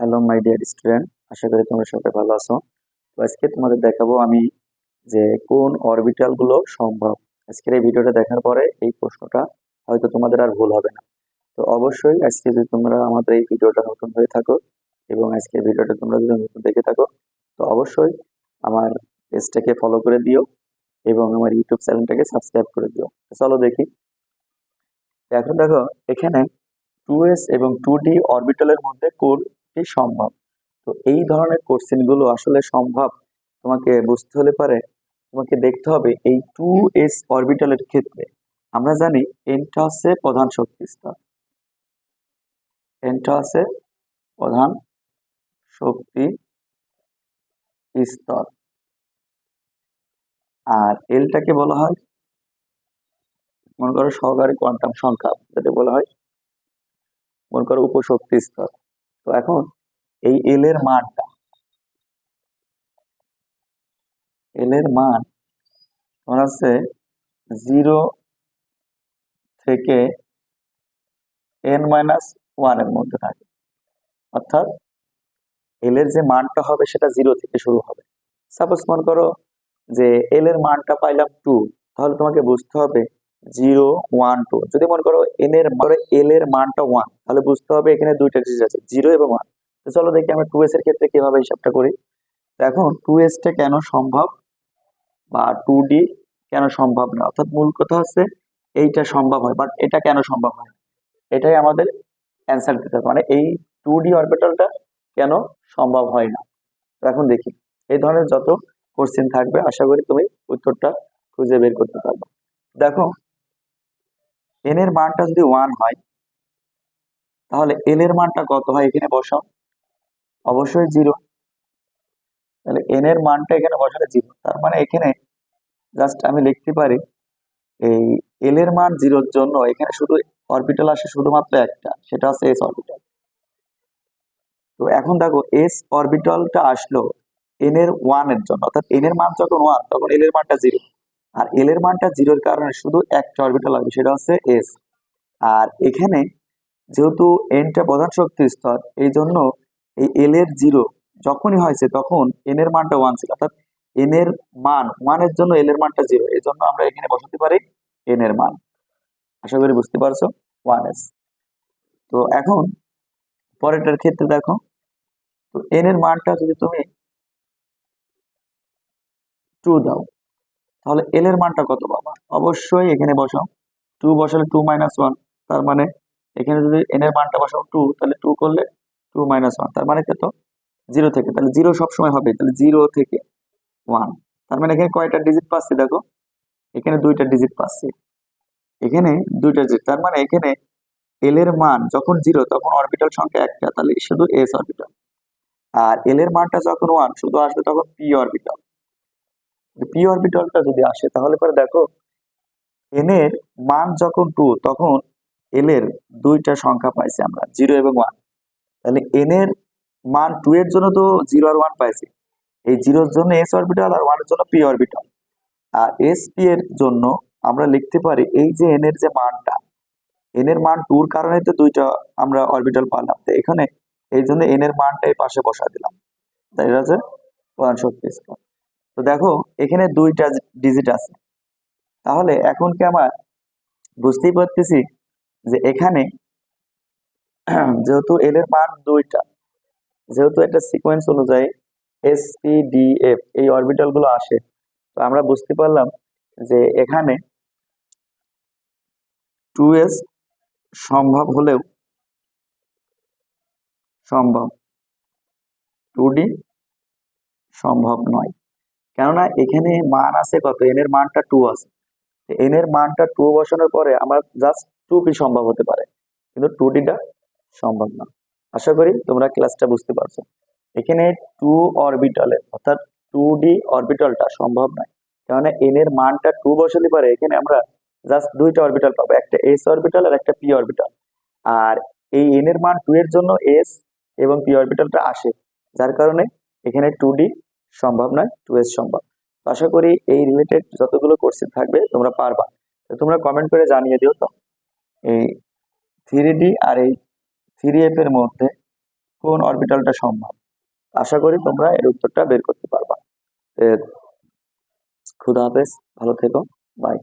Hello my dear student আশা করি তোমরা সবাই ভালো আছো। তো আজকে তোমাদের দেখাবো আমি যে কোন অরবিটালগুলো সম্ভব। আজকের এই ভিডিওটা দেখার পরে এই প্রশ্নটা হয়তো তোমাদের আর ভুল হবে না। তো অবশ্যই আজকে যদি তোমরা আমাদের এই ভিডিওটা নতুন হয়ে থাকো এবং আজকে ভিডিওটা তোমরা যদি নতুন দেখে থাকো, তো অবশ্যই আমার পেজটাকে ফলো করে দিও এবং আমার ইউটিউব চ্যানেলটাকে সাবস্ক্রাইব করে দিও। চলো দেখি। এখন দেখো, এখানে টু এস এবং টু ডি অরবিটালের মধ্যে কোনটি সম্ভব। তো এই ধরনের কোশ্চেনগুলো আসলে সম্ভব তোমাকে বুঝতে হলে পারে। তোমাকে দেখতে হবে এই টু এস অরবিটালের ক্ষেত্রে। আমরা জানি এনটা হচ্ছে প্রধান শক্তি স্তর। এনটা হচ্ছে প্রধান শক্তি স্তর। আর এলটাকে বলা হয় মনে করো সহকারী কোয়ান্টাম সংখ্যা যেটা বলা হয় মনে করো উপশক্তি স্তর। তো এখন এই এল এর মানটা। এল এর মান তোমার হচ্ছে জিরো থেকে এন মাইনাস ওয়ানের মধ্যে থাকে। অর্থাৎ এল এর যে মানটা হবে সেটা জিরো থেকে শুরু হবে। সাপোজ মনে করো যে এল এর মানটা পাইলাম টু তাহলে তোমাকে বুঝতে হবে জিরো ওয়ান টু যদি মনে করো এন এর এল এর মানটা ওয়ান তাহলে বুঝতে হবে এখানে দুইটা ডিজিট আছে, জিরো এবং ওয়ান তো চলো দেখি আমরা টু এস এর ক্ষেত্রে কীভাবে হিসাবটা করি। তো এখন টু এসটা কেন সম্ভব বা টু ডি কেন সম্ভব না অর্থাৎ মূল কথা হচ্ছে এইটা সম্ভব হয় বাট এটা কেন সম্ভব হয়? এটাই আমাদের অ্যান্সার দিতে হবে। মানে এই টু ডি অরবিটালটা কেন সম্ভব হয় না? তো এখন দেখি। এই ধরনের যত কোশ্চেন থাকবে, আশা করি তুমি উত্তরটা খুঁজে বের করতে পারবে। দেখো এন এর মানটা যদি ওয়ান হয়, তাহলে এল এর মানটা কত হয়? এখানে বসাও। অবশ্যই জিরো। তাহলে এন এর মানটা এখানে বসালে জিরো। তার মানে এখানে জাস্ট আমি লিখতে পারি, এই এল এর মান জিরোর জন্য এখানে শুধু অরবিটাল আসে শুধুমাত্র একটা, সেটা হচ্ছে এস অরবিটাল তো এখন দেখো এস অরবিটালটা আসলো এন এর ওয়ানের জন্য। অর্থাৎ এন এর মান যখন ওয়ান তখন এল এর মানটা জিরো। আর এল এর মানটা জিরোর কারণে শুধু একটা অরবিটাল আসবে সেটা হচ্ছে এস আর এখানে যেহেতু এনটা প্রধান শক্তি স্তর এই জন্য এই এল এর জিরো যখনই হয়েছে তখন এন এর মানটা ওয়ান ছিল। অর্থাৎ এন এর মান ওয়ানের জন্য এল এর মানটা জিরো এই জন্য আমরা এখানে বসাতে পারি এন এর মান। আশা করি বুঝতে পারছ? ওয়ান এস তো এখন পরেরটার ক্ষেত্রে দেখো, তো এন এর মানটা যদি তুমি টু দাও, তাহলে এল এর মানটা কত পাবা? অবশ্যই এখানে বসাও। টু বসালে টু মাইনাস ওয়ান তার মানে এখানে যদি এন এর মানটা বসাও টু তাহলে টু করলে টু মাইনাস ওয়ান তার মানে কত? জিরো থেকে, তাহলে জিরো সবসময় হবে, তাহলে জিরো থেকে ওয়ান তার মানে এখানে কয়টা ডিজিট পাচ্ছি দেখো? এখানে দুইটা ডিজিট পাচ্ছি। এখানে দুইটা ডিজিট তার মানে এখানে এল এর মান যখন জিরো তখন অরবিটাল সংখ্যা একটা, তাহলে শুধু এস অরবিটাল আর এল এর মানটা যখন ওয়ান শুধু আসবে তখন পি অরবিটাল পি অরবিটালটা যদি আসে, তাহলে পরে দেখো এন এর মান যখন টু তখন এল এর দুইটা সংখ্যা পাইছি আমরা জিরো এবং ওয়ান তাহলে এন এর মান টু এর জন্য তো জিরো আর ওয়ান পাইছি। এই জিরোর জন্য এস অরবিটাল আর ওয়ানের জন্য পি অরবিটাল আর এস পি এর জন্য আমরা লিখতে পারি এই যে এন এর যে মানটা এন এর মান টুর কারণে তো দুইটা আমরা অরবিটাল পালাম। তো এখানে এই জন্য এন এর মানটা এই পাশে বসা দিলাম। তাই এটা হচ্ছে শক্তি তো দেখো, এখানে দুইটা ডিজিট আছে। তাহলে এখন কি আমার বুঝতেই পারতেছি যে এখানে যেহেতু এল এর মান দুইটা, যেহেতু একটা সিকোয়েন্স অনুযায়ী এস পি ডি এফ এই অরবিটালগুলো আসে, তো আমরা বুঝতে পারলাম যে এখানে টু এস সম্ভব হলেও সম্ভব। টু ডি সম্ভব নয়। কেননা এখানে মান আছে কত? এন এর মানটা টু আছে। এন এর মানটা টু বসানোর পরে আমার জাস্ট টু পি সম্ভব হতে পারে। কিন্তু টু ডিটা সম্ভব না। আশা করি তোমরা ক্লাসটা বুঝতে পারছ। এখানে টু অরবিটালে অর্থাৎ টু ডি অরবিটালটা সম্ভব নয়। কেননা এন এর মানটা টু বসাতে পারে, এখানে আমরা জাস্ট দুইটা অরবিটাল পাবো, একটা এস অরবিটাল আর একটা পি অরবিটাল আর এই এন এর মান টু এর জন্য এস এবং পি অরবিটালটা আসে, যার কারণে এখানে টু ডি সম্ভব নয় টু এস সম্ভব। আশা করি এই রিলেটেড যতগুলো কোর্সে থাকবে, তোমরা পারবা। তোমরা কমেন্ট করে জানিয়ে দিও তো। এই থ্রি ডি আর এই থ্রি এফ এর মধ্যে কোন অরবিটালটা সম্ভব? আশা করি তোমরা এর উত্তরটা বের করতে পারবা। খুদা হাফেজ, ভালো থেকো। বাই।